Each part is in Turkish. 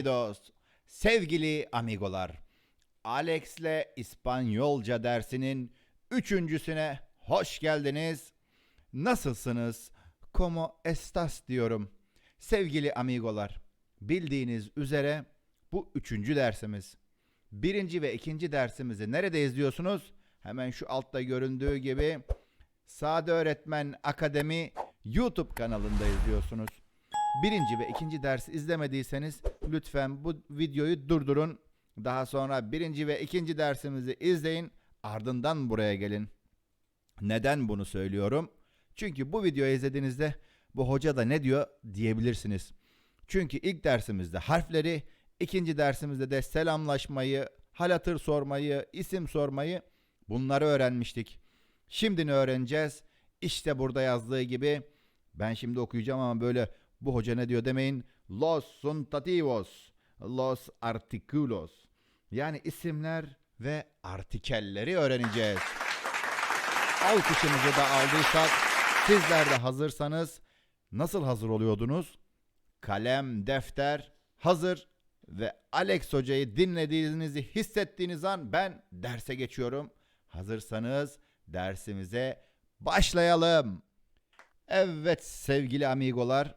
Bienvenidos sevgili amigolar. Alex'le İspanyolca dersinin üçüncüsüne hoş geldiniz. Nasılsınız? Como estas diyorum. Sevgili amigolar, bildiğiniz üzere bu üçüncü dersimiz. Birinci ve ikinci dersimizi nerede izliyorsunuz? Hemen şu altta göründüğü gibi Sade Öğretmen Akademi YouTube kanalında izliyorsunuz. Birinci ve ikinci dersi izlemediyseniz lütfen bu videoyu durdurun. Daha sonra birinci ve ikinci dersimizi izleyin. Ardından buraya gelin. Neden bunu söylüyorum? Çünkü bu videoyu izlediğinizde bu hoca da ne diyor diyebilirsiniz. Çünkü ilk dersimizde harfleri, ikinci dersimizde de selamlaşmayı, hal hatır sormayı, isim sormayı bunları öğrenmiştik. Şimdi ne öğreneceğiz? İşte burada yazdığı gibi ben şimdi okuyacağım ama böyle bu hoca ne diyor demeyin. Los substantivos, los artículos. Yani isimler ve artikelleri öğreneceğiz. Alkışımızı da aldıysak sizler de hazırsanız nasıl hazır oluyordunuz? Kalem, defter hazır ve Alex hocayı dinlediğinizi hissettiğiniz an ben derse geçiyorum. Hazırsanız dersimize başlayalım. Evet sevgili amigolar,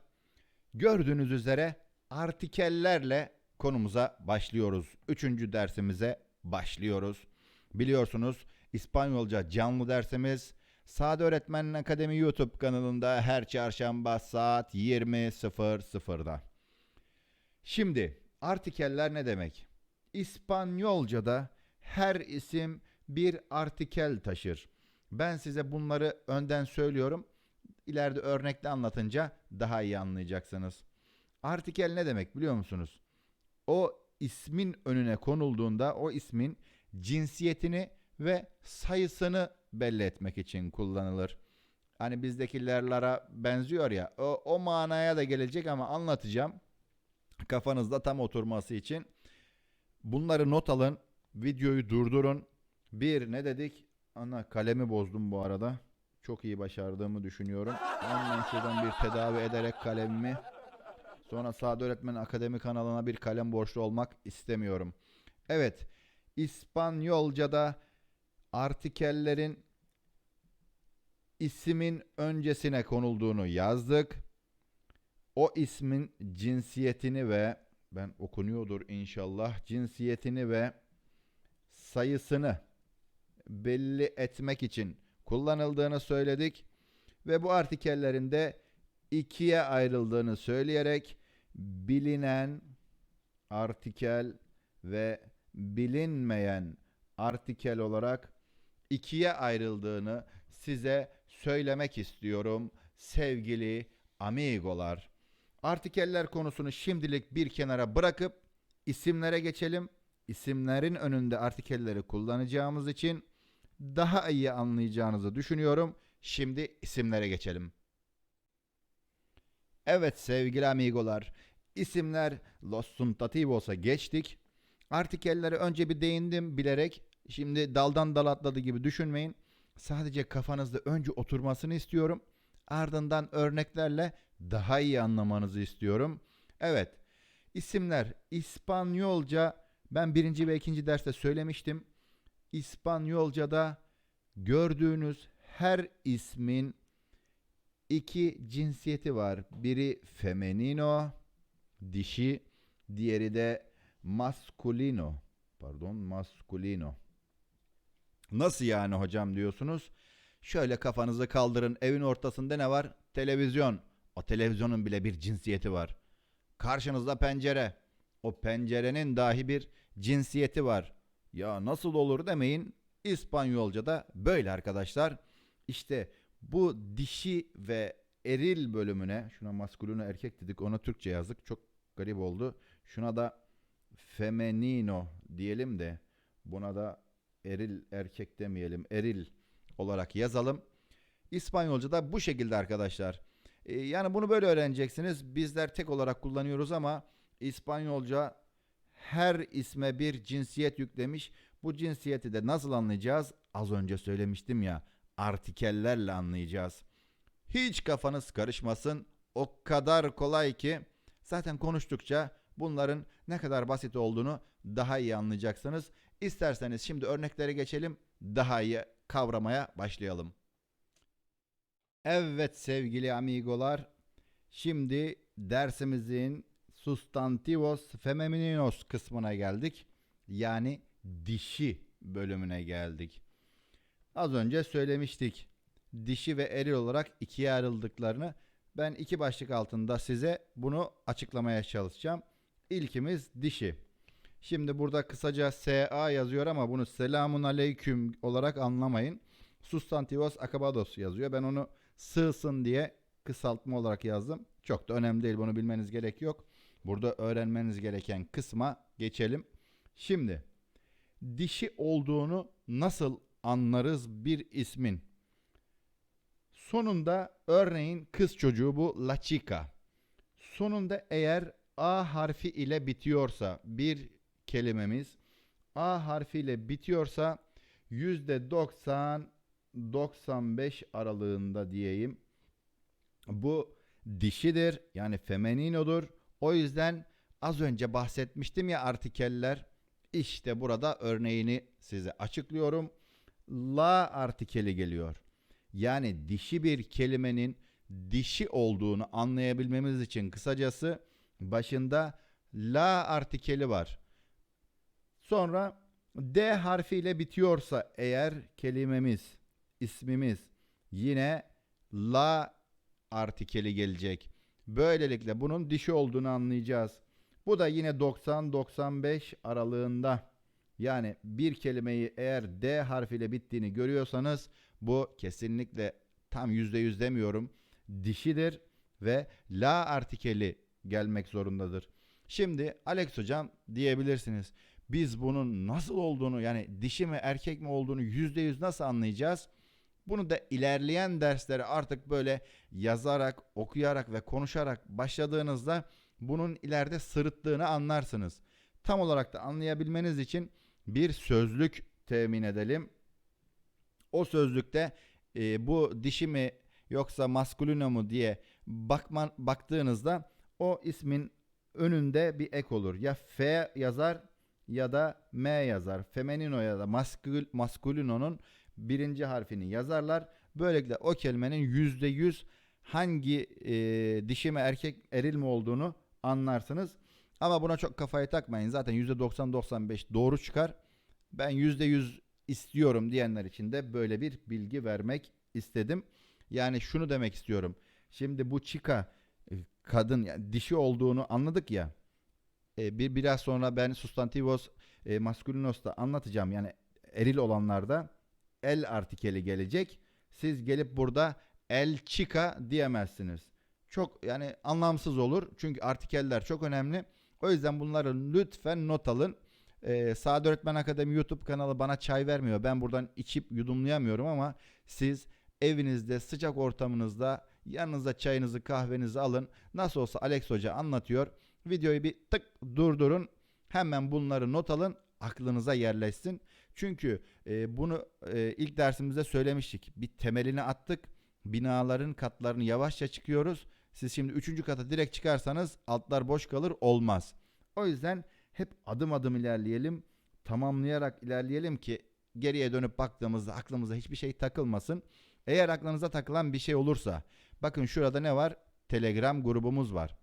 gördüğünüz üzere artikellerle konumuza başlıyoruz. Üçüncü dersimize başlıyoruz. Biliyorsunuz İspanyolca canlı dersimiz Sade Öğretmen Akademi YouTube kanalında her çarşamba saat 20.00'da. Şimdi artikeller ne demek? İspanyolca'da her isim bir artikel taşır. Ben size bunları önden söylüyorum. İleride örnekle anlatınca daha iyi anlayacaksınız. Artikel ne demek biliyor musunuz? O ismin önüne konulduğunda o ismin cinsiyetini ve sayısını belli etmek için kullanılır. Hani bizdekilerlere benziyor ya o, o manaya da gelecek ama anlatacağım. Kafanızda tam oturması için. Bunları not alın. Videoyu durdurun. Bir ne dedik? Ana kalemi bozdum bu arada. Çok iyi başardığımı düşünüyorum. Hemen şuradan bir tedavi ederek kalemimi sonra Sade Öğretmen Akademi kanalına bir kalem borçlu olmak istemiyorum. Evet. İspanyolca'da artikellerin ismin öncesine konulduğunu yazdık. O ismin cinsiyetini ve ben okunuyordur inşallah cinsiyetini ve sayısını belli etmek için kullanıldığını söyledik ve bu artikellerin de ikiye ayrıldığını söyleyerek bilinen artikel ve bilinmeyen artikel olarak ikiye ayrıldığını size söylemek istiyorum sevgili amigolar. Artikeller konusunu şimdilik bir kenara bırakıp isimlere geçelim. İsimlerin önünde artikelleri kullanacağımız için daha iyi anlayacağınızı düşünüyorum. Şimdi isimlere geçelim. Evet sevgili amigolar, isimler Los Substantivos'a geçtik. Artikellere önce bir değindim bilerek. Şimdi daldan dal atladı gibi düşünmeyin. Sadece kafanızda önce oturmasını istiyorum. Ardından örneklerle daha iyi anlamanızı istiyorum. Evet, isimler İspanyolca ben birinci ve ikinci derste söylemiştim. İspanyolca'da gördüğünüz her ismin iki cinsiyeti var. Biri femenino, dişi, diğeri de masculino. Pardon, masculino. Nasıl yani hocam diyorsunuz? Şöyle kafanızı kaldırın. Evin ortasında ne var? Televizyon. O televizyonun bile bir cinsiyeti var. Karşınızda pencere. O pencerenin dahi bir cinsiyeti var. Ya nasıl olur demeyin. İspanyolca'da böyle arkadaşlar. İşte bu dişi ve eril bölümüne şuna maskulino erkek dedik ona Türkçe yazdık. Çok garip oldu. Şuna da femenino diyelim de buna da eril erkek demeyelim. Eril olarak yazalım. İspanyolca'da bu şekilde arkadaşlar. Ee, yani bunu böyle öğreneceksiniz. Bizler tek olarak kullanıyoruz ama İspanyolca her isme bir cinsiyet yüklemiş. Bu cinsiyeti de nasıl anlayacağız? Az önce söylemiştim ya. Artikellerle anlayacağız. Hiç kafanız karışmasın. O kadar kolay ki zaten konuştukça bunların ne kadar basit olduğunu daha iyi anlayacaksınız. İsterseniz şimdi örneklere geçelim. Daha iyi kavramaya başlayalım. Evet sevgili amigolar. Şimdi dersimizin substantivos femininos kısmına geldik. Yani dişi bölümüne geldik. Az önce söylemiştik. Dişi ve eril olarak ikiye ayrıldıklarını ben iki başlık altında size bunu açıklamaya çalışacağım. İlkimiz dişi. Şimdi burada kısaca SA yazıyor ama bunu selamun aleyküm olarak anlamayın. Substantivos acabados yazıyor. Ben onu sığsın diye kısaltma olarak yazdım. Çok da önemli değil bunu bilmeniz gerek yok. Burada öğrenmeniz gereken kısma geçelim. Şimdi dişi olduğunu nasıl anlarız bir ismin? Sonunda örneğin kız çocuğu bu la chica. Sonunda eğer A harfi ile bitiyorsa bir kelimemiz A harfi ile bitiyorsa %90 95 aralığında diyeyim. Bu dişidir yani femeninodur. O yüzden az önce bahsetmiştim ya artikeller. İşte burada örneğini size açıklıyorum. La artikeli geliyor. Yani dişi bir kelimenin dişi olduğunu anlayabilmemiz için kısacası başında la artikeli var. Sonra D harfiyle bitiyorsa eğer kelimemiz, ismimiz yine la artikeli gelecek. Böylelikle bunun dişi olduğunu anlayacağız. Bu da yine 90-95 aralığında. Yani bir kelimeyi eğer D harfiyle bittiğini görüyorsanız bu kesinlikle tam %100 demiyorum. Dişidir ve la artikeli gelmek zorundadır. Şimdi Alex hocam diyebilirsiniz. Biz bunun nasıl olduğunu yani dişi mi erkek mi olduğunu %100 nasıl anlayacağız? Bunu da ilerleyen derslere artık böyle yazarak, okuyarak ve konuşarak başladığınızda bunun ileride sırıttığını anlarsınız. Tam olarak da anlayabilmeniz için bir sözlük temin edelim. O sözlükte e, bu dişi mi yoksa maskulino mu diye bakman, baktığınızda o ismin önünde bir ek olur. Ya F yazar ya da M yazar. Femenino ya da maskul, maskulino'nun birinci harfini yazarlar. Böylelikle o kelimenin yüzde yüz hangi e, dişi mi erkek eril mi olduğunu anlarsınız. Ama buna çok kafayı takmayın. Zaten yüzde 90-95 doğru çıkar. Ben yüzde yüz istiyorum diyenler için de böyle bir bilgi vermek istedim. Yani şunu demek istiyorum. Şimdi bu chica e, kadın yani dişi olduğunu anladık ya. E, bir biraz sonra ben substantivos e, masculinos da anlatacağım. Yani eril olanlarda el artikeli gelecek. Siz gelip burada el chica diyemezsiniz. Çok yani anlamsız olur. Çünkü artikeller çok önemli. O yüzden bunları lütfen not alın. Ee, Sade Öğretmen Akademi YouTube kanalı bana çay vermiyor. Ben buradan içip yudumlayamıyorum ama siz evinizde sıcak ortamınızda yanınıza çayınızı kahvenizi alın. Nasıl olsa Alex Hoca anlatıyor. Videoyu bir tık durdurun. Hemen bunları not alın. Aklınıza yerleşsin. Çünkü e, bunu e, ilk dersimizde söylemiştik. Bir temelini attık. Binaların katlarını yavaşça çıkıyoruz. Siz şimdi üçüncü kata direkt çıkarsanız altlar boş kalır olmaz. O yüzden hep adım adım ilerleyelim. Tamamlayarak ilerleyelim ki geriye dönüp baktığımızda aklımıza hiçbir şey takılmasın. Eğer aklınıza takılan bir şey olursa bakın şurada ne var? Telegram grubumuz var.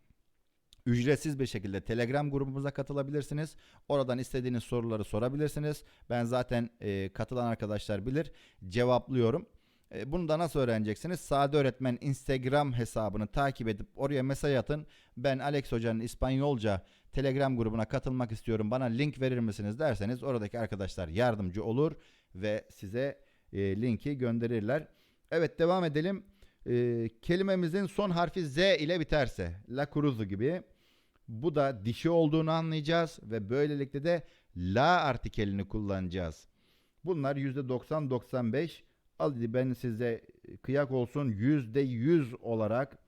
Ücretsiz bir şekilde Telegram grubumuza katılabilirsiniz. Oradan istediğiniz soruları sorabilirsiniz. Ben zaten e, katılan arkadaşlar bilir cevaplıyorum. E, bunu da nasıl öğreneceksiniz? Sade Öğretmen Instagram hesabını takip edip oraya mesaj atın. Ben Alex Hoca'nın İspanyolca Telegram grubuna katılmak istiyorum. Bana link verir misiniz derseniz oradaki arkadaşlar yardımcı olur ve size e, linki gönderirler. Evet devam edelim. E, kelimemizin son harfi Z ile biterse La Cruz gibi bu da dişi olduğunu anlayacağız ve böylelikle de la artikelini kullanacağız. Bunlar %90-95 Hadi ben size kıyak olsun %100 olarak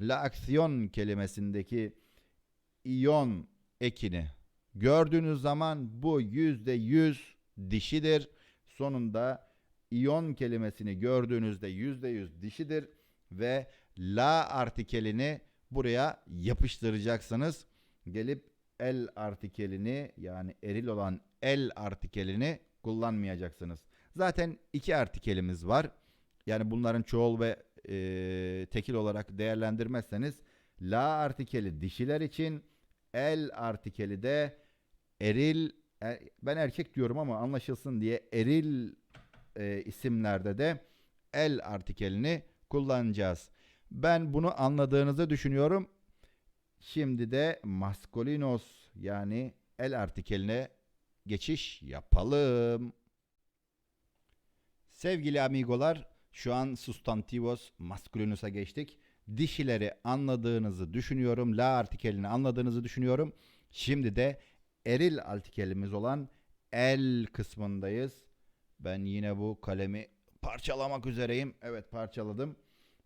la aksiyon kelimesindeki iyon ekini gördüğünüz zaman bu %100 dişidir. Sonunda iyon kelimesini gördüğünüzde %100 dişidir ve la artikelini buraya yapıştıracaksınız. Gelip el artikelini yani eril olan el artikelini kullanmayacaksınız. Zaten iki artikelimiz var. Yani bunların çoğul ve e, tekil olarak değerlendirmezseniz la artikeli dişiler için el artikeli de eril e, ben erkek diyorum ama anlaşılsın diye eril e, isimlerde de el artikelini kullanacağız. Ben bunu anladığınızı düşünüyorum. Şimdi de maskolinos yani el artikeline geçiş yapalım. Sevgili amigolar, şu an substantivos masculinus'a geçtik. Dişileri anladığınızı düşünüyorum. La artikelini anladığınızı düşünüyorum. Şimdi de eril artikelimiz olan el kısmındayız. Ben yine bu kalemi parçalamak üzereyim. Evet parçaladım.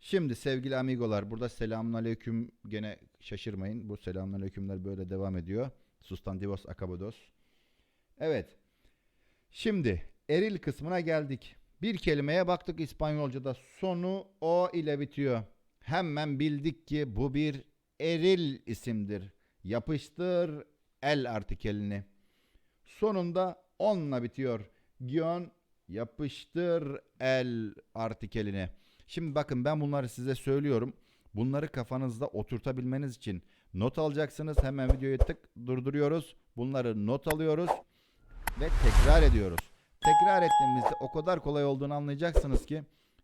Şimdi sevgili amigolar burada selamünaleyküm gene şaşırmayın. Bu selamünaleykümler böyle devam ediyor. Sustantivos akabodos. Evet. Şimdi eril kısmına geldik. Bir kelimeye baktık İspanyolca'da sonu o ile bitiyor. Hemen bildik ki bu bir eril isimdir. Yapıştır el artikelini. Sonunda onunla bitiyor. Gion yapıştır el artikelini. Şimdi bakın ben bunları size söylüyorum. Bunları kafanızda oturtabilmeniz için not alacaksınız. Hemen videoyu tık durduruyoruz. Bunları not alıyoruz ve tekrar ediyoruz. Tekrar ettiğimizde o kadar kolay olduğunu anlayacaksınız ki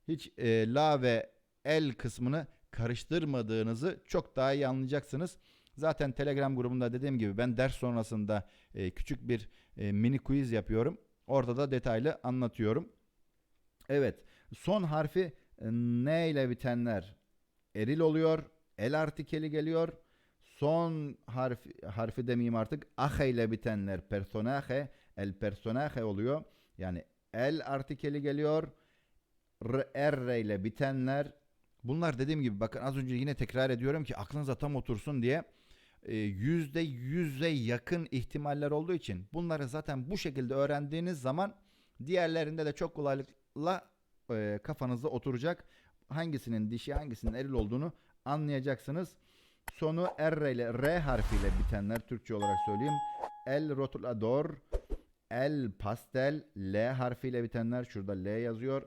hiç e, la ve el kısmını karıştırmadığınızı çok daha iyi anlayacaksınız. Zaten Telegram grubunda dediğim gibi ben ders sonrasında e, küçük bir e, mini quiz yapıyorum. Orada da detaylı anlatıyorum. Evet, son harfi e, ne ile bitenler eril oluyor. El artikeli geliyor. Son harfi, harfi demeyeyim artık. Ahe ile bitenler personaje, el personaje oluyor. Yani el artikeli geliyor. R ile bitenler. Bunlar dediğim gibi bakın az önce yine tekrar ediyorum ki aklınıza tam otursun diye e, yüzde yüze yakın ihtimaller olduğu için bunları zaten bu şekilde öğrendiğiniz zaman diğerlerinde de çok kolaylıkla e, kafanızda oturacak. Hangisinin dişi hangisinin eril olduğunu anlayacaksınız. Sonu R ile R harfiyle bitenler Türkçe olarak söyleyeyim. El rotulador, el pastel, L harfiyle bitenler şurada L yazıyor.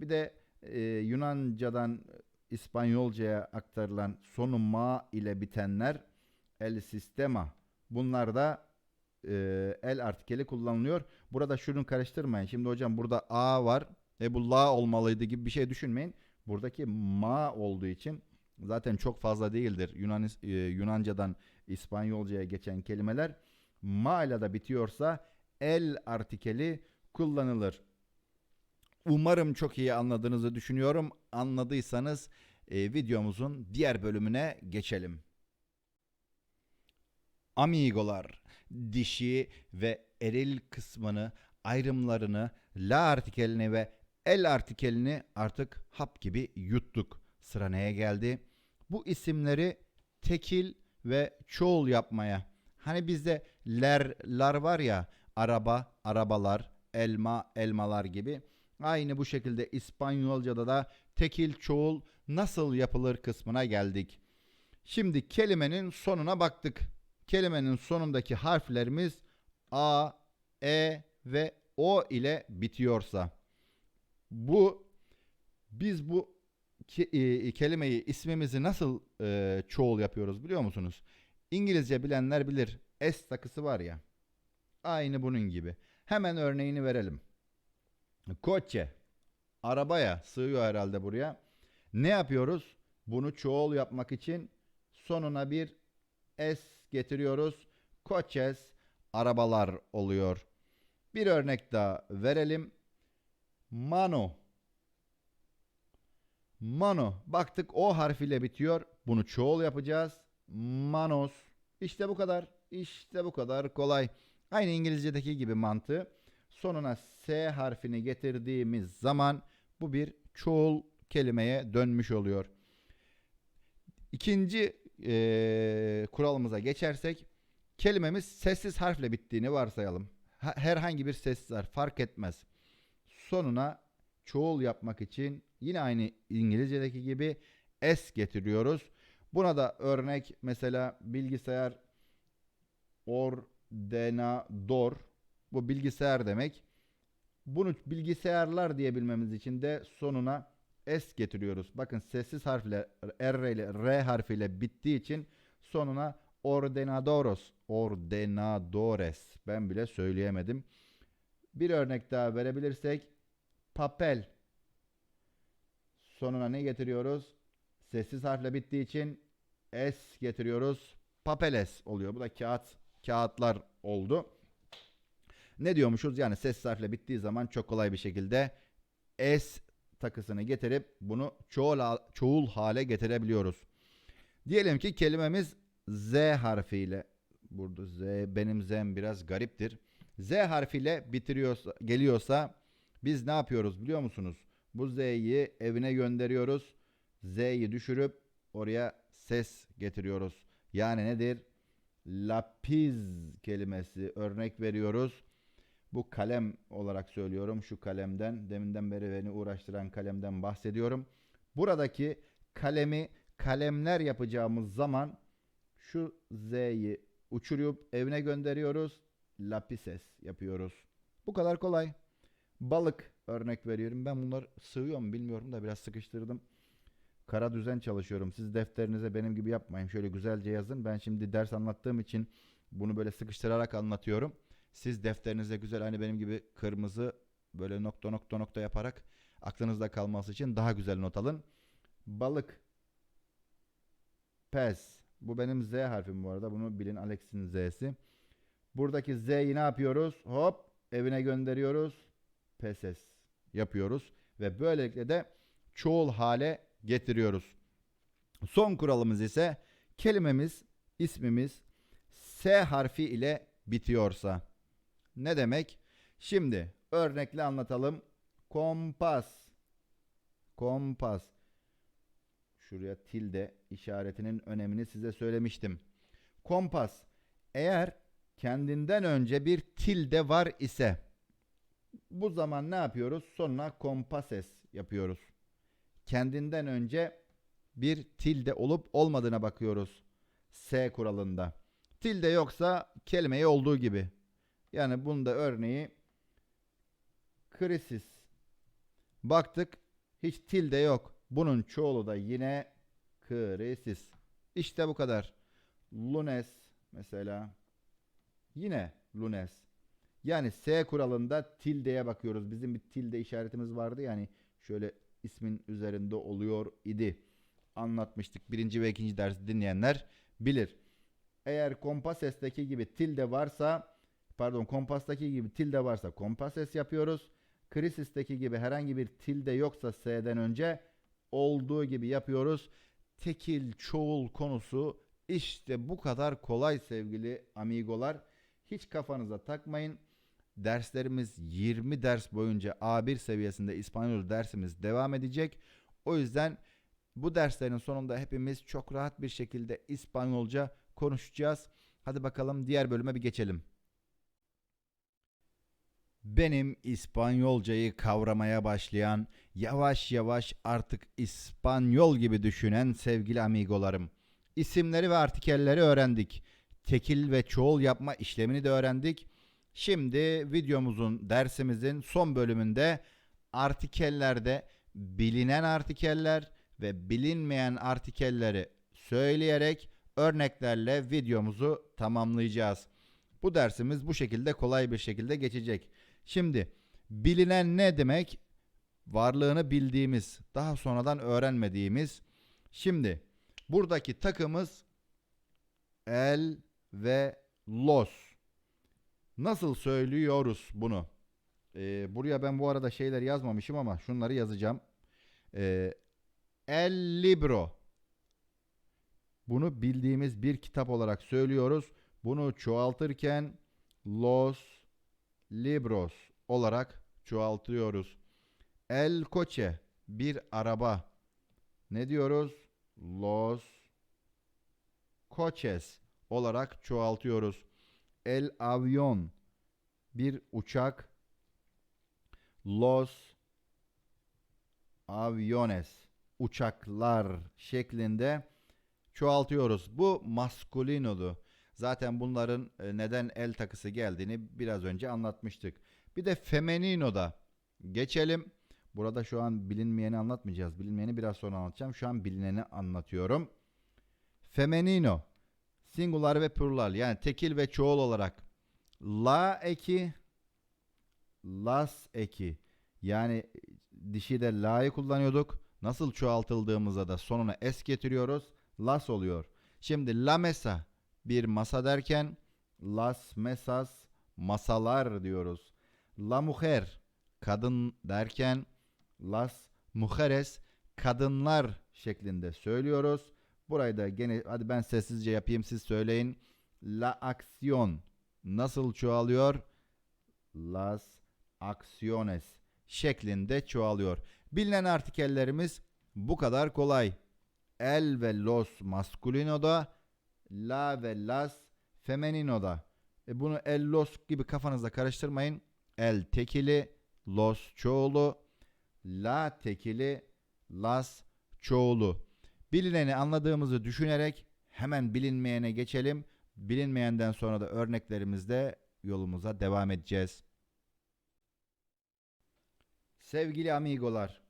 Bir de e, Yunancadan İspanyolcaya aktarılan sonu ma ile bitenler el sistema. Bunlar da e, el artikeli kullanılıyor. Burada şunu karıştırmayın. Şimdi hocam burada a var. E bu la olmalıydı gibi bir şey düşünmeyin. Buradaki ma olduğu için zaten çok fazla değildir. Yunan e, Yunancadan İspanyolcaya geçen kelimeler ma ile de bitiyorsa el artikeli kullanılır. Umarım çok iyi anladığınızı düşünüyorum. Anladıysanız e, videomuzun diğer bölümüne geçelim. Amigolar, dişi ve eril kısmını, ayrımlarını, la artikelini ve el artikelini artık hap gibi yuttuk. Sıra neye geldi? Bu isimleri tekil ve çoğul yapmaya. Hani bizde ler, lar var ya, araba, arabalar, elma, elmalar gibi. Aynı bu şekilde İspanyolca'da da tekil çoğul nasıl yapılır kısmına geldik. Şimdi kelimenin sonuna baktık. Kelimenin sonundaki harflerimiz A, E ve O ile bitiyorsa bu biz bu ke, e, kelimeyi ismimizi nasıl e, çoğul yapıyoruz biliyor musunuz? İngilizce bilenler bilir. S takısı var ya. Aynı bunun gibi. Hemen örneğini verelim. Koçe. Arabaya sığıyor herhalde buraya. Ne yapıyoruz? Bunu çoğul yapmak için sonuna bir S getiriyoruz. Coches arabalar oluyor. Bir örnek daha verelim. Mano. Mano. Baktık O harfiyle bitiyor. Bunu çoğul yapacağız. Manos. İşte bu kadar. İşte bu kadar kolay. Aynı İngilizce'deki gibi mantığı. Sonuna S harfini getirdiğimiz zaman bu bir çoğul kelimeye dönmüş oluyor. İkinci e, kuralımıza geçersek kelimemiz sessiz harfle bittiğini varsayalım. Ha, herhangi bir sessiz harf fark etmez. Sonuna çoğul yapmak için yine aynı İngilizce'deki gibi s getiriyoruz. Buna da örnek mesela bilgisayar ordenador. Bu bilgisayar demek. Bunu bilgisayarlar diyebilmemiz için de sonuna S getiriyoruz. Bakın sessiz harfle R ile R harfiyle bittiği için sonuna ordenadoros, ordenadores. Ben bile söyleyemedim. Bir örnek daha verebilirsek papel. Sonuna ne getiriyoruz? Sessiz harfle bittiği için S getiriyoruz. Papeles oluyor. Bu da kağıt, kağıtlar oldu. Ne diyormuşuz? Yani ses harfle bittiği zaman çok kolay bir şekilde S takısını getirip bunu çoğul, çoğul hale getirebiliyoruz. Diyelim ki kelimemiz Z harfiyle burada Z benim Z'm biraz gariptir. Z harfiyle bitiriyorsa geliyorsa biz ne yapıyoruz biliyor musunuz? Bu Z'yi evine gönderiyoruz. Z'yi düşürüp oraya ses getiriyoruz. Yani nedir? Lapiz kelimesi örnek veriyoruz. Bu kalem olarak söylüyorum. Şu kalemden deminden beri beni uğraştıran kalemden bahsediyorum. Buradaki kalemi kalemler yapacağımız zaman şu Z'yi uçurup evine gönderiyoruz. Lapises yapıyoruz. Bu kadar kolay. Balık örnek veriyorum. Ben bunlar sığıyor mu bilmiyorum da biraz sıkıştırdım. Kara düzen çalışıyorum. Siz defterinize benim gibi yapmayın. Şöyle güzelce yazın. Ben şimdi ders anlattığım için bunu böyle sıkıştırarak anlatıyorum. Siz defterinize güzel hani benim gibi kırmızı böyle nokta nokta nokta yaparak aklınızda kalması için daha güzel not alın. Balık. Pes. Bu benim Z harfim bu arada. Bunu bilin Alex'in Z'si. Buradaki Z'yi ne yapıyoruz? Hop evine gönderiyoruz. Peses yapıyoruz. Ve böylelikle de çoğul hale getiriyoruz. Son kuralımız ise kelimemiz, ismimiz S harfi ile bitiyorsa. Ne demek? Şimdi örnekle anlatalım. Kompas. Kompas. Şuraya tilde işaretinin önemini size söylemiştim. Kompas. Eğer kendinden önce bir tilde var ise bu zaman ne yapıyoruz? Sonuna kompases yapıyoruz. Kendinden önce bir tilde olup olmadığına bakıyoruz. S kuralında. Tilde yoksa kelimeyi olduğu gibi. Yani bunda örneği krisis. Baktık hiç tilde yok. Bunun çoğulu da yine krisis. İşte bu kadar. Lunes mesela yine lunes. Yani S kuralında tildeye bakıyoruz. Bizim bir tilde işaretimiz vardı yani şöyle ismin üzerinde oluyor idi. Anlatmıştık. Birinci ve ikinci dersi dinleyenler bilir. Eğer kompasesteki gibi tilde varsa pardon kompastaki gibi tilde varsa kompases yapıyoruz. Krisis'teki gibi herhangi bir tilde yoksa S'den önce olduğu gibi yapıyoruz. Tekil çoğul konusu işte bu kadar kolay sevgili amigolar. Hiç kafanıza takmayın. Derslerimiz 20 ders boyunca A1 seviyesinde İspanyol dersimiz devam edecek. O yüzden bu derslerin sonunda hepimiz çok rahat bir şekilde İspanyolca konuşacağız. Hadi bakalım diğer bölüme bir geçelim. Benim İspanyolcayı kavramaya başlayan, yavaş yavaş artık İspanyol gibi düşünen sevgili amigolarım. İsimleri ve artikelleri öğrendik. Tekil ve çoğul yapma işlemini de öğrendik. Şimdi videomuzun, dersimizin son bölümünde artikellerde bilinen artikeller ve bilinmeyen artikelleri söyleyerek örneklerle videomuzu tamamlayacağız. Bu dersimiz bu şekilde kolay bir şekilde geçecek. Şimdi bilinen ne demek? Varlığını bildiğimiz, daha sonradan öğrenmediğimiz. Şimdi buradaki takımız el ve los. Nasıl söylüyoruz bunu? Ee, buraya ben bu arada şeyler yazmamışım ama şunları yazacağım. Ee, el libro. Bunu bildiğimiz bir kitap olarak söylüyoruz. Bunu çoğaltırken los libros olarak çoğaltıyoruz. El coche bir araba. Ne diyoruz? Los coches olarak çoğaltıyoruz. El avión bir uçak. Los aviones uçaklar şeklinde çoğaltıyoruz. Bu maskulinodu. Zaten bunların e, neden el takısı geldiğini biraz önce anlatmıştık. Bir de femenino'da geçelim. Burada şu an bilinmeyeni anlatmayacağız. Bilinmeyeni biraz sonra anlatacağım. Şu an bilineni anlatıyorum. Femenino singular ve plural yani tekil ve çoğul olarak la eki las eki yani dişi de la'yı kullanıyorduk. Nasıl çoğaltıldığımızda da sonuna es getiriyoruz. Las oluyor. Şimdi la mesa bir masa derken las mesas masalar diyoruz. La mujer kadın derken las mujeres kadınlar şeklinde söylüyoruz. Burayı da gene hadi ben sessizce yapayım siz söyleyin. La acción nasıl çoğalıyor? Las acciones şeklinde çoğalıyor. Bilinen artikellerimiz bu kadar kolay. El ve los masculino'da, la ve las femenino'da. E bunu el los gibi kafanızda karıştırmayın. El tekili, los çoğulu, la tekili, las çoğulu. Bilineni anladığımızı düşünerek hemen bilinmeyene geçelim. Bilinmeyenden sonra da örneklerimizde yolumuza devam edeceğiz. Sevgili amigolar,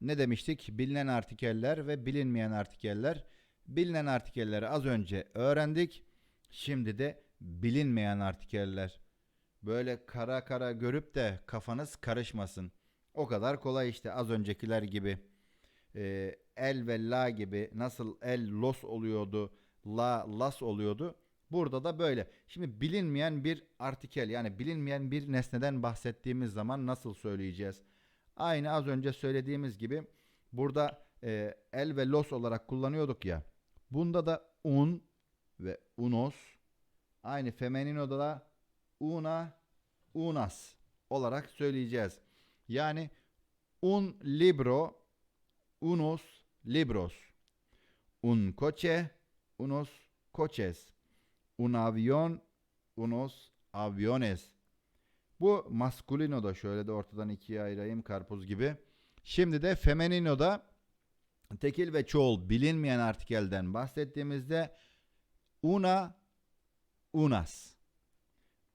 ne demiştik? Bilinen artikeller ve bilinmeyen artikeller. Bilinen artikelleri az önce öğrendik. Şimdi de bilinmeyen artikeller. Böyle kara kara görüp de kafanız karışmasın. O kadar kolay işte az öncekiler gibi. Ee, el ve la gibi nasıl el los oluyordu, la las oluyordu. Burada da böyle. Şimdi bilinmeyen bir artikel yani bilinmeyen bir nesneden bahsettiğimiz zaman nasıl söyleyeceğiz? Aynı az önce söylediğimiz gibi burada e, el ve los olarak kullanıyorduk ya. Bunda da un ve unos aynı femeninoda da una unas olarak söyleyeceğiz. Yani un libro unos libros un coche unos coches un avión unos aviones bu masculino da şöyle de ortadan ikiye ayırayım karpuz gibi. Şimdi de femenino da tekil ve çoğul bilinmeyen artikelden bahsettiğimizde una unas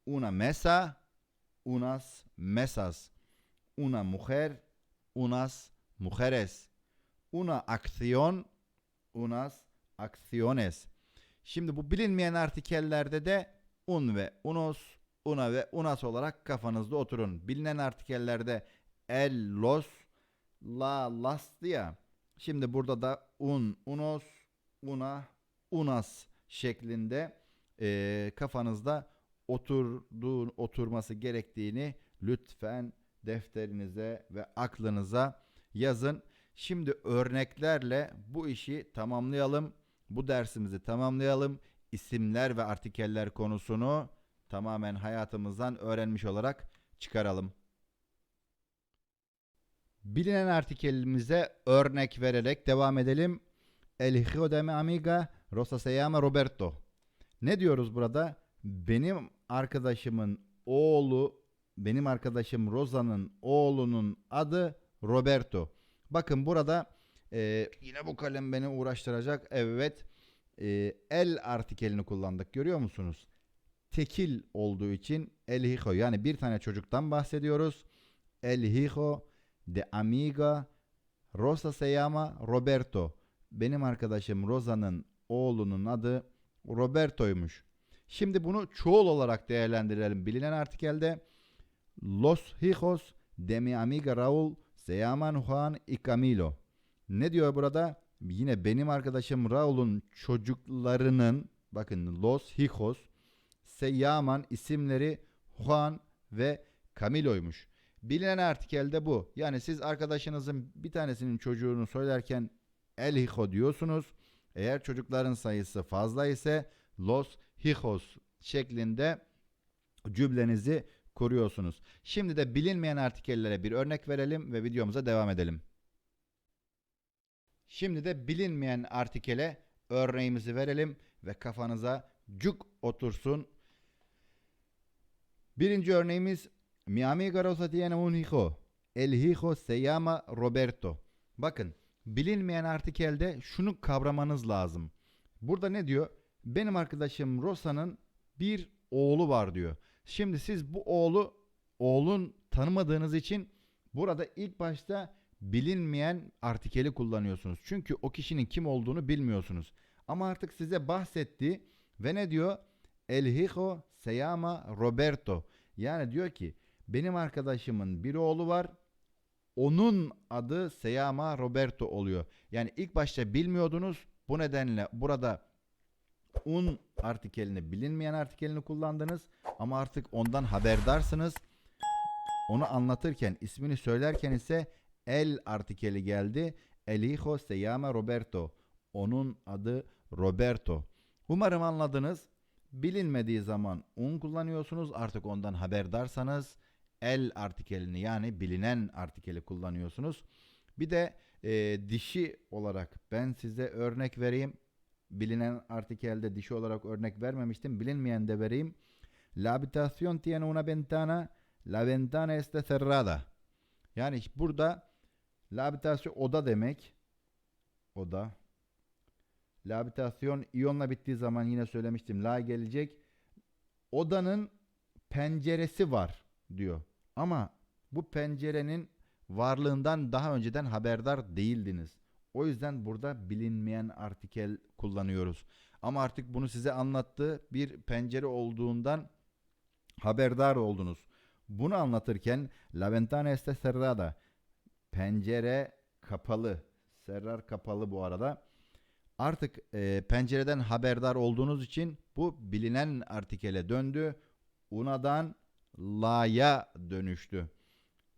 una mesa unas mesas una mujer unas mujeres una acción unas acciones Şimdi bu bilinmeyen artikellerde de un ve unos una ve unas olarak kafanızda oturun. Bilinen artikellerde el, los, la, las ya. Şimdi burada da un, unos, una, unas şeklinde e, kafanızda oturduğu, oturması gerektiğini lütfen defterinize ve aklınıza yazın. Şimdi örneklerle bu işi tamamlayalım. Bu dersimizi tamamlayalım. İsimler ve artikeller konusunu tamamen hayatımızdan öğrenmiş olarak çıkaralım. Bilinen artikelimize örnek vererek devam edelim. El hijo de mi amiga Rosa se llama Roberto. Ne diyoruz burada? Benim arkadaşımın oğlu, benim arkadaşım Rosa'nın oğlunun adı Roberto. Bakın burada e, yine bu kalem beni uğraştıracak. Evet. E, el artikelini kullandık. Görüyor musunuz? tekil olduğu için el hijo yani bir tane çocuktan bahsediyoruz. El hijo de amiga Rosa se llama Roberto. Benim arkadaşım Rosa'nın oğlunun adı Roberto'ymuş. Şimdi bunu çoğul olarak değerlendirelim. Bilinen artikelde Los hijos de mi amiga Raúl se llaman Juan y Camilo. Ne diyor burada? Yine benim arkadaşım Raúl'un çocuklarının bakın Los hijos Seyyaman isimleri Juan ve Camilo'ymuş. Bilinen artikelde bu. Yani siz arkadaşınızın bir tanesinin çocuğunu söylerken el hijo diyorsunuz. Eğer çocukların sayısı fazla ise los hijos şeklinde cümlenizi kuruyorsunuz. Şimdi de bilinmeyen artikellere bir örnek verelim ve videomuza devam edelim. Şimdi de bilinmeyen artikele örneğimizi verelim ve kafanıza cuk otursun Birinci örneğimiz Mi amiga Rosa tiene un hijo. El hijo se llama Roberto. Bakın bilinmeyen artikelde şunu kavramanız lazım. Burada ne diyor? benim arkadaşım Rosa'nın bir oğlu var diyor. Şimdi siz bu oğlu oğlun tanımadığınız için burada ilk başta bilinmeyen artikeli kullanıyorsunuz. Çünkü o kişinin kim olduğunu bilmiyorsunuz. Ama artık size bahsetti ve ne diyor? El hijo se llama Roberto. Yani diyor ki benim arkadaşımın bir oğlu var. Onun adı se llama Roberto oluyor. Yani ilk başta bilmiyordunuz. Bu nedenle burada un artikelini bilinmeyen artikelini kullandınız ama artık ondan haberdarsınız. Onu anlatırken ismini söylerken ise el artikeli geldi. El hijo se llama Roberto. Onun adı Roberto. Umarım anladınız. Bilinmediği zaman un kullanıyorsunuz. Artık ondan haberdarsanız el artikelini yani bilinen artikeli kullanıyorsunuz. Bir de e, dişi olarak ben size örnek vereyim. Bilinen artikelde dişi olarak örnek vermemiştim. Bilinmeyen de vereyim. La habitación tiene una ventana. La ventana está cerrada. Yani burada la habitación oda demek. Oda. La habitación iyonla bittiği zaman yine söylemiştim. La gelecek. Odanın penceresi var diyor. Ama bu pencerenin varlığından daha önceden haberdar değildiniz. O yüzden burada bilinmeyen artikel kullanıyoruz. Ama artık bunu size anlattı. Bir pencere olduğundan haberdar oldunuz. Bunu anlatırken La ventana está cerrada. Pencere kapalı. Serrar kapalı bu arada. Artık e, pencereden haberdar olduğunuz için bu bilinen artikele döndü. Una'dan la'ya dönüştü.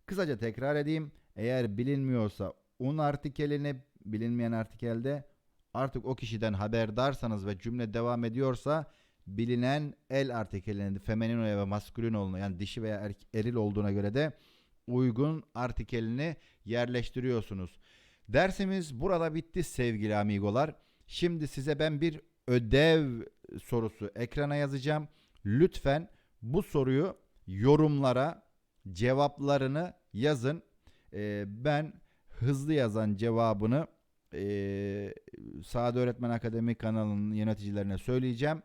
Kısaca tekrar edeyim. Eğer bilinmiyorsa un artikelini bilinmeyen artikelde artık o kişiden haberdarsanız ve cümle devam ediyorsa bilinen el artikelini femeninoya ve maskulinoğlu'na yani dişi veya erk- eril olduğuna göre de uygun artikelini yerleştiriyorsunuz. Dersimiz burada bitti sevgili amigolar. Şimdi size ben bir ödev sorusu ekrana yazacağım. Lütfen bu soruyu yorumlara cevaplarını yazın. Ee, ben hızlı yazan cevabını ee, Saad Öğretmen Akademi kanalının yöneticilerine söyleyeceğim.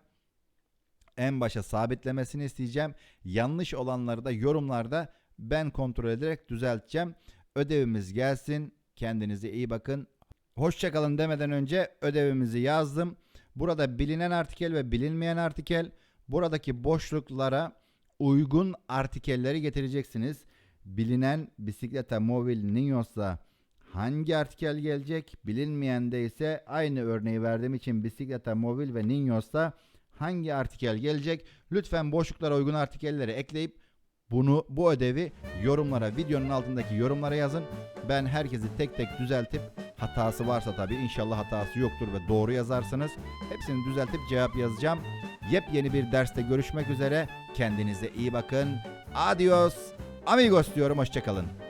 En başa sabitlemesini isteyeceğim. Yanlış olanları da yorumlarda ben kontrol ederek düzelteceğim. Ödevimiz gelsin. Kendinize iyi bakın. Hoşçakalın demeden önce ödevimizi yazdım. Burada bilinen artikel ve bilinmeyen artikel. Buradaki boşluklara uygun artikelleri getireceksiniz. Bilinen bisikleta mobil niños'a hangi artikel gelecek? Bilinmeyen de ise aynı örneği verdiğim için bisikleta mobil ve niños'ta hangi artikel gelecek? Lütfen boşluklara uygun artikelleri ekleyip bunu bu ödevi yorumlara videonun altındaki yorumlara yazın. Ben herkesi tek tek düzeltip hatası varsa tabii inşallah hatası yoktur ve doğru yazarsınız. Hepsini düzeltip cevap yazacağım. Yepyeni bir derste görüşmek üzere. Kendinize iyi bakın. Adios. Amigos diyorum hoşçakalın.